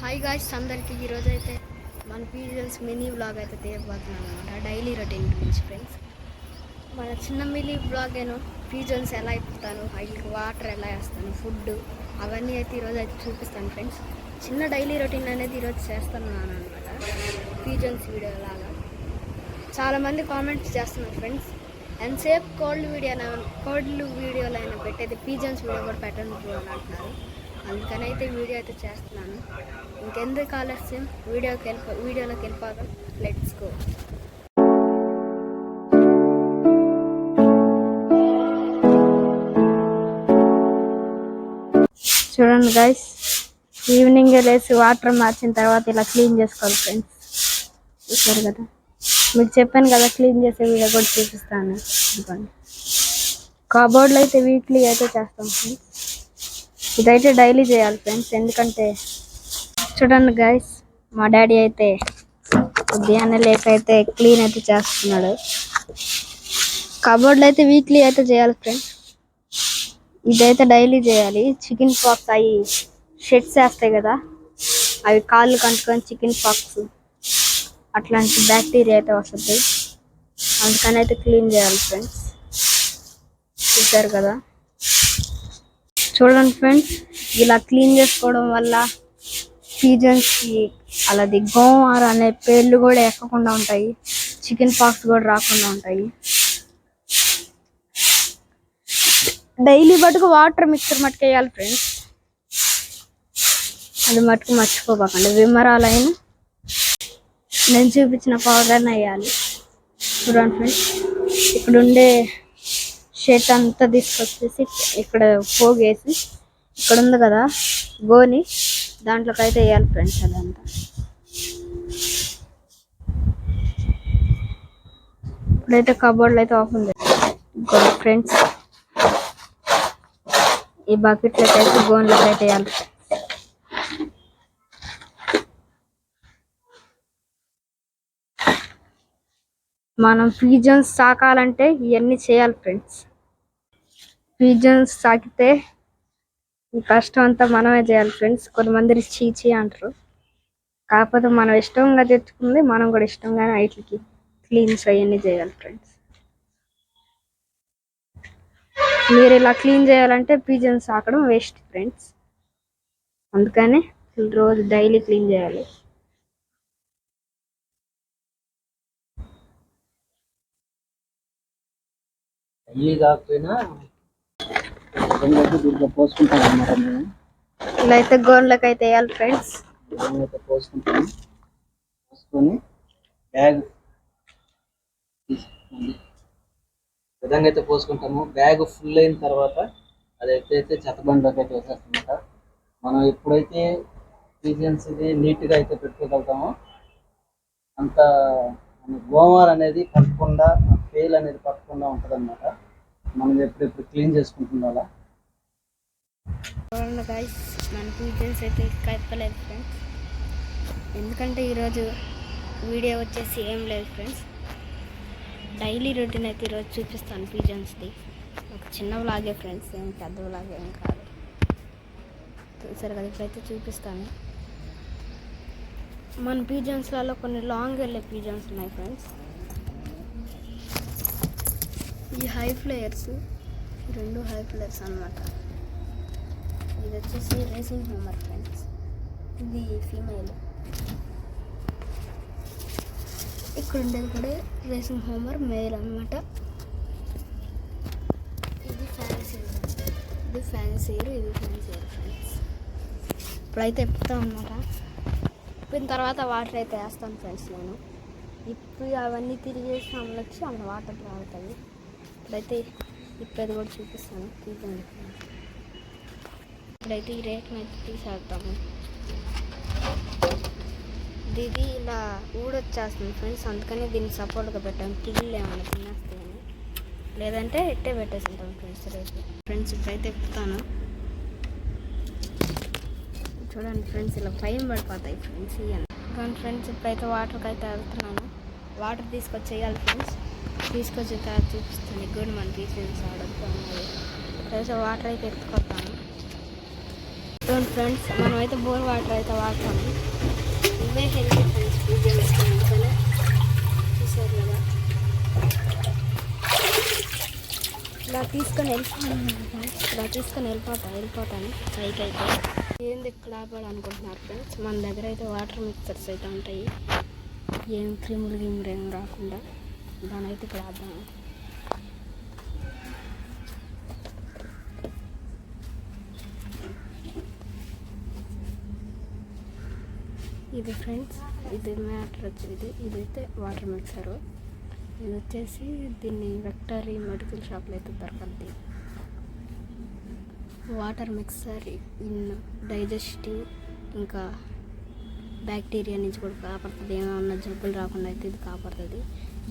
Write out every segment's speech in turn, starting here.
Hi guys అందరికీ ఈరోజు అయితే మన పీజన్స్ మినీ బ్లాగ్ అయితే తీయబోతున్నాం అనమాట డైలీ రొటీన్ గురించి ఫ్రెండ్స్ మన చిన్న మినీ బ్లాగ్ ఏను పీజన్స్ ఎలా ఇస్తాను వాటికి వాటర్ ఎలా వేస్తాను ఫుడ్ అవన్నీ అయితే ఈరోజు అయితే చూపిస్తాను ఫ్రెండ్స్ చిన్న డైలీ రొటీన్ అనేది ఈరోజు చేస్తున్నాను అనమాట పీజన్స్ వీడియో లాగా. చాలామంది కామెంట్స్ చేస్తున్నారు ఫ్రెండ్స్ ఎంతసేపు కోల్డ్ వీడియో కోల్డ్ వీడియోలు అయినా పెట్టేది పీజన్స్ వీడియో కూడా పెట్టండి అంటున్నారు. అందుకని అయితే వీడియో అయితే చేస్తున్నాను. ఇంకెందుకు ఆలస్యం? వీడియోకి వెళ్ళిపో వీడియోలోకి వెళ్ళిపోగా లెట్స్ గో చూడండి గైస్ ఈవినింగ్ లేసి వాటర్ మార్చిన తర్వాత ఇలా క్లీన్ చేసుకోవాలి ఫ్రెండ్స్ చూసారు కదా? మీకు చెప్పాను కదా క్లీన్ చేసే వీడియో కూడా చూపిస్తాను. అనుకోండి కబోర్డ్లో అయితే వీక్లీ అయితే చేస్తాం ఫ్రెండ్స్ ఇదైతే డైలీ చేయాలి ఫ్రెండ్స్ ఎందుకంటే చూడండి గైస్ మా డాడీ అయితే ఉదయాన్నే లేక అయితే క్లీన్ అయితే చేస్తున్నాడు. కబోర్డ్లు అయితే వీక్లీ అయితే చేయాలి ఫ్రెండ్స్ ఇదైతే డైలీ చేయాలి. చికెన్ పాక్స్ అవి షెడ్స్ వేస్తాయి కదా అవి కాళ్ళు కంటుకొని చికెన్ పాక్స్ అట్లాంటి బ్యాక్టీరియా అయితే వస్తుంది. అందుకని అయితే క్లీన్ చేయాలి ఫ్రెండ్స్ చూసారు కదా? చూడండి ఫ్రెండ్స్ ఇలా క్లీన్ చేసుకోవడం వల్ల సీజన్స్కి అలాది గోమార్ అనే పేర్లు కూడా ఎక్కకుండా ఉంటాయి. చికెన్ పాక్స్ కూడా రాకుండా ఉంటాయి. డైలీ మటుకు వాటర్ మిక్సర్ మటుకు వేయాలి ఫ్రెండ్స్. అది మటుకు మర్చిపోబాకండి. విమరాలైన నేను చూపించిన పౌడర్ వేయాలి. చూడండి ఫ్రెండ్స్ ఇక్కడ ఉండే షర్ట్ అంతా తీసుకొచ్చేసి ఇక్కడ పోగేసి ఇక్కడ ఉంది కదా గోని. దాంట్లోకి అయితే వేయాలి ఫ్రెండ్స్ అదంతా. ఇప్పుడైతే కబోర్డ్లో అయితే ఓపెన్ చేయాలి ఫ్రెండ్స్ ఈ బకెట్లోకి అయితే గోన్లోకి అయితే వేయాలి. మనం పీజన్స్ సాకాలంటే ఇవన్నీ చేయాలి ఫ్రెండ్స్ పీజన్స్ సాకితే ఈ కష్టం అంతా మనమే చేయాలి ఫ్రెండ్స్. కొంతమంది చీచి అంటారు. కాకపోతే మనం ఇష్టంగా తెచ్చుకుంది మనం కూడా ఇష్టంగానే వీటికి క్లీన్స్ అవన్నీ చేయాలి ఫ్రెండ్స్. మీరు ఇలా క్లీన్ చేయాలంటే పీజన్స్ సాకడం వేస్ట్ ఫ్రెండ్స్. అందుకని రోజు డైలీ క్లీన్ చేయాలి. డైలీ కాకపోయినా రెండైతే దీంట్లో పోసుకుంటాం అన్నమాట మేము ఇలా అయితే గోన్లోకి అయితే వేయాలి ఫ్రెండ్స్. విధంగా అయితే పోసుకుంటాము పోసుకొని బ్యాగ్ విధంగా అయితే పోసుకుంటాము. బ్యాగ్ ఫుల్ అయిన తర్వాత అదైతే అయితే చెత్తబండిలోకి అయితే వేసేస్తామన్నమాట మనం ఎప్పుడైతే పీజియన్స్ ఇది నీట్గా అయితే పెట్టుకోగలుగుతామో అంత మన గోమార్ అనేది పట్టకుండా ఫెయిల్ అనేది పట్టకుండా ఉంటుంది అనమాట మనం ఎప్పుడెప్పుడు క్లీన్ చేసుకుంటుండాలా చూడండి గైస్ మన పీజన్స్ అయితే కలపలేదు ఫ్రెండ్స్ ఎందుకంటే ఈరోజు వీడియో వచ్చేసి ఏం లేదు ఫ్రెండ్స్ డైలీ రొటీన్ అయితే ఈరోజు చూపిస్తాను పీజన్స్ది ఒక చిన్న వ్లాగే ఫ్రెండ్స్ ఏం పెద్ద వ్లాగ్ ఏం కాదు. చూసారు కదా ఇప్పుడైతే చూపిస్తాను. మన పీజన్స్లలో కొన్ని లాంగ్ వెళ్ళే పీజన్స్ ఉన్నాయి ఫ్రెండ్స్ ఈ హై ఫ్లేయర్స్ రెండు హై ఫ్లేయర్స్ అన్నమాట. ఇది వచ్చేసి రేసింగ్ హోమర్ ఫ్రెండ్స్ ఇది ఫీమేల్ ఇక్కడ ఉండేది కూడా రేసింగ్ హోమర్ మేల్ అన్నమాట ఇది ఫ్యాన్సీ ఇది ఫ్యాన్సీ ఇది ఫ్యాన్సీ ఫ్రెండ్స్ ఇప్పుడైతే ఎప్పుతాం అనమాట ఇప్పిన తర్వాత వాటర్ అయితే వేస్తాను ఫ్రెండ్స్ నేను ఇప్పుడు అవన్నీ తిరిగేసి అమ్మలొచ్చి అమ్మ వాటర్ రాగుతుంది ఇప్పుడైతే ఇప్పేది కూడా చూపిస్తాను తీసుకోండి ఇప్పుడైతే ఈ రేట్ని అయితే తీసేద్దాము. ఇది ఇలా ఊడొచ్చేస్తుంది ఫ్రెండ్స్. అందుకని దీన్ని సపోర్ట్గా పెట్టాము పిల్లలు ఏమైనా తినేస్తాయని. లేదంటే ఇట్టే పెట్టేసింటాం ఫ్రెండ్స్ రేపు. ఫ్రెండ్స్ ఇప్పుడైతే ఎక్కుతాను. చూడండి ఫ్రెండ్స్ ఇలా పైన పడిపోతాయి ఫ్రెండ్స్ ఇవన్నీ కానీ ఫ్రెండ్స్ ఇప్పుడైతే వాటర్కి అయితే వెళ్తున్నాను. వాటర్ తీసుకొచ్చి వేయాలి ఫ్రెండ్స్. తీసుకొచ్చి తర్వాత చూపిస్తాను. గుడ్ మన తీసుకొని ఆడొద్దు అన్నది వాటర్ అయితే ఎత్తుకొస్తాను చూడండి ఫ్రెండ్స్ అయితే బోర్ వాటర్ అయితే వాడతాము ఇవే హెల్తీ ఫ్రెండ్స్ పీజియన్స్ అందుకనే చూసారు కదా? ఇలా తీసుకొని వెళ్ళిపోతాను ఇలా తీసుకొని వెళ్ళిపోతా వెళ్ళిపోతాను పైకి అయితే. ఏంది ఇక్కడ ఆపాలనుకుంటున్నారు ఫ్రెండ్స్ మన దగ్గర అయితే వాటర్ మిక్సర్స్ అయితే ఉంటాయి. ఏం క్రిములు గిములు ఏం రాకుండా. దాని అయితే ఇక్కడ ఆద్దాం ఇది ఫ్రెండ్స్ ఇది మ్యాటర్ వచ్చేది. ఇది ఇదైతే వాటర్ మిక్సరు. ఇది వచ్చేసి దీన్ని వెక్టరీ మెడికల్ షాప్లో అయితే దొరకద్ది. వాటర్ మిక్సర్ ఇన్ డైజెస్టివ్ ఇంకా బ్యాక్టీరియా నుంచి కూడా కాపాడుతుంది. ఏమన్నా జబ్బులు రాకుండా అయితే ఇది కాపాడుతుంది.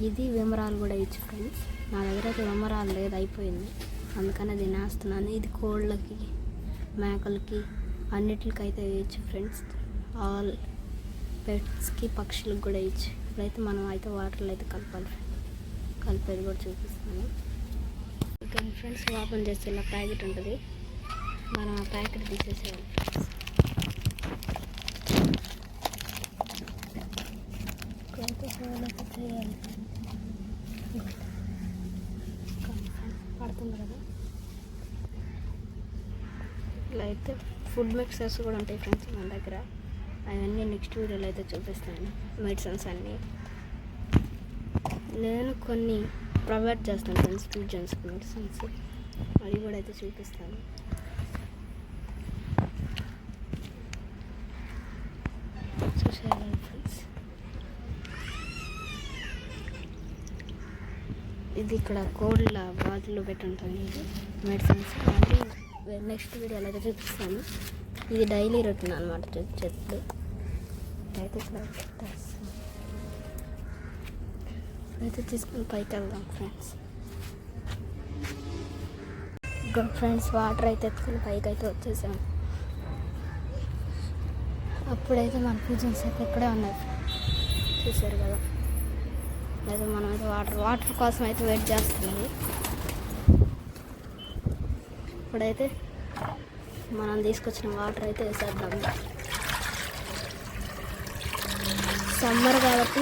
ఇది విమరాలు కూడా ఇచ్చు ఫ్రెండ్స్ నా దగ్గర అయితే విమరాలు లేదు అయిపోయింది. అందుకని అది నేస్తున్నాను ఇది కోళ్ళకి మేకలకి అన్నిటికైతే ఇచ్చు వేయచ్చు ఫ్రెండ్స్ ఆల్ పెట్స్కి పక్షులకు కూడా ఇచ్చి ఇప్పుడైతే మనం అయితే వాటర్లో అయితే కలపాలి కలిపేది కూడా చూపిస్తాను. ఇక్కడ ఫ్రెండ్స్ ఓపెన్ చేస్తే ఇలా ప్యాకెట్ ఉంటుంది. మనం ఆ ప్యాకెట్ తీసేసేయాలి చేయాలి పడుతుంది కదా. ఇలా అయితే ఫుడ్ మిక్సర్స్ కూడా ఉంటాయి ఫ్రెండ్స్ మన దగ్గర. అవన్నీ నెక్స్ట్ వీడియోలో అయితే చూపిస్తాను. మెడిసిన్స్ అన్నీ. నేను కొన్ని ప్రొవైడ్ చేస్తాను ఫ్రెండ్స్ ఫ్యూజన్స్ మెడిసిన్స్. అవి కూడా అయితే చూపిస్తాను. చూసారు ఫ్రెండ్స్. ఇది ఇక్కడ కోళ్ళ బాటిల్లో పెట్టి ఇది మెడిసిన్స్ నెక్స్ట్ వీడియోలో అయితే చూపిస్తాను. ఇది డైలీ రొటీన్ అనమాట చెట్లు అయితే ఇక్కడ పెట్టేస్తాను అయితే తీసుకుని పైకి వెళ్దాం ఫ్రెండ్స్ ఫ్రెండ్స్ వాటర్ అయితే ఎత్తుకుని పైకి అయితే వచ్చేసాం. అప్పుడైతే మన పూజన్స్ అయితే ఇక్కడే ఉన్నాయి చూసారు కదా? అయితే మనం అయితే వాటర్ వాటర్ కోసం అయితే వెయిట్ చేస్తుంది. ఇప్పుడైతే మనం తీసుకొచ్చిన వాటర్ అయితే వేసేద్దాము సమ్మర్ కాబట్టి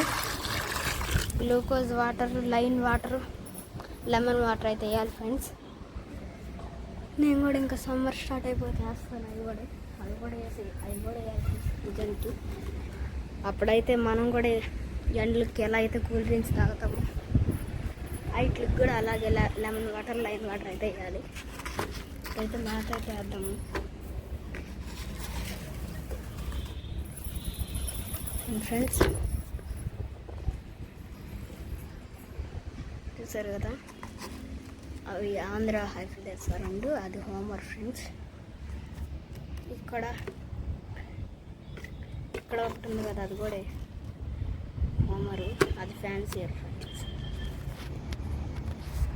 glucose water lime water lemon water అయితే వేయాలి ఫ్రెండ్స్. నేను కూడా ఇంకా సమ్మర్ స్టార్ట్ అయిపోతే వేస్తాను. అవి కూడా అది కూడా వేసి అవి కూడా వేయాలి నిజానికి అప్పుడైతే మనం కూడా ఎండలకి ఎలా అయితే కూల్ డ్రింక్స్ తాగుతామో ఐట్లకి కూడా అలాగే లెమన్ వాటర్ లైన్ వాటర్ అయితే వేయాలి. అయితే మ్యాథ్ అయితే ఫ్రెండ్స్. చూసారు కదా? అవి ఆంధ్ర హైఫిల్ రెండు అది హోంవర్క్ ఫ్రెండ్స్. ఇక్కడ ఇక్కడ ఒకటి ఉంది కదా అది కూడా హోమరు అది ఫ్యాన్సీ ఫ్రెండ్స్.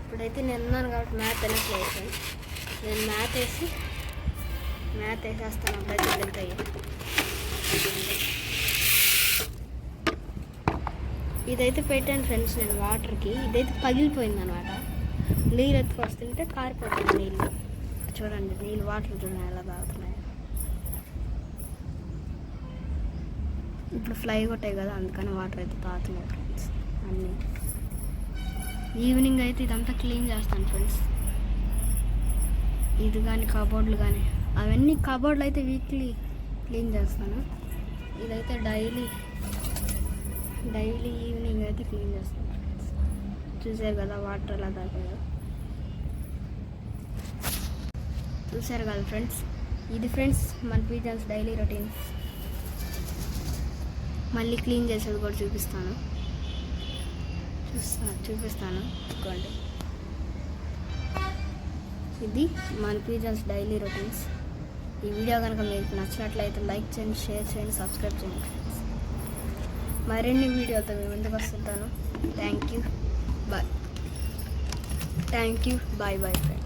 ఇప్పుడైతే నేను ఉన్నాను కాబట్టి మ్యాథ్ తినట్లేదు నేను మ్యాథ్ వేసి మ్యాథ్ వేసేస్తాను అప్పుడైతే వెళ్తాయి ఇదైతే పెట్టాను ఫ్రెండ్స్ నేను వాటర్కి. ఇదైతే పగిలిపోయింది అనమాట నీళ్ళు ఎత్తుకొస్తుంటే కారిపోతుంది నీళ్ళు. చూడండి నీళ్ళు వాటర్ చూడండి ఎలా తాగుతున్నాయి. ఇప్పుడు ఫ్లై కొట్టాయి కదా అందుకని వాటర్ అయితే తాగుతున్నాయి ఫ్రెండ్స్ అన్నీ. ఈవినింగ్ అయితే ఇదంతా క్లీన్ చేస్తాను ఫ్రెండ్స్. ఇది కానీ కబోర్డ్లు కానీ అవన్నీ కబోర్డ్లు అయితే వీక్లీ క్లీన్ చేస్తాను. ఇదైతే డైలీ డైలీ ఈవినింగ్ నేనైతే క్లీన్ చేస్తాను చూసారు కదా వాటర్ ఎలా తాగాయో చూసారు కదా ఫ్రెండ్స్? ఇది ఫ్రెండ్స్ మన పీజన్స్ డైలీ రొటీన్స్. మళ్ళీ క్లీన్ చేసేది కూడా చూపిస్తాను. చూస్తాను చూపిస్తాను. ఇదిగోండి. ఇది మన పీజన్స్ డైలీ రొటీన్స్. ఈ వీడియో కనుక మీకు నచ్చినట్లయితే లైక్ చేయండి షేర్ చేయండి సబ్స్క్రైబ్ చేయండి ఫ్రెండ్స్ మరిన్ని వీడియోతో మేము ముందుకు వస్తుంటాను. Thank you bye thank you bye bye friend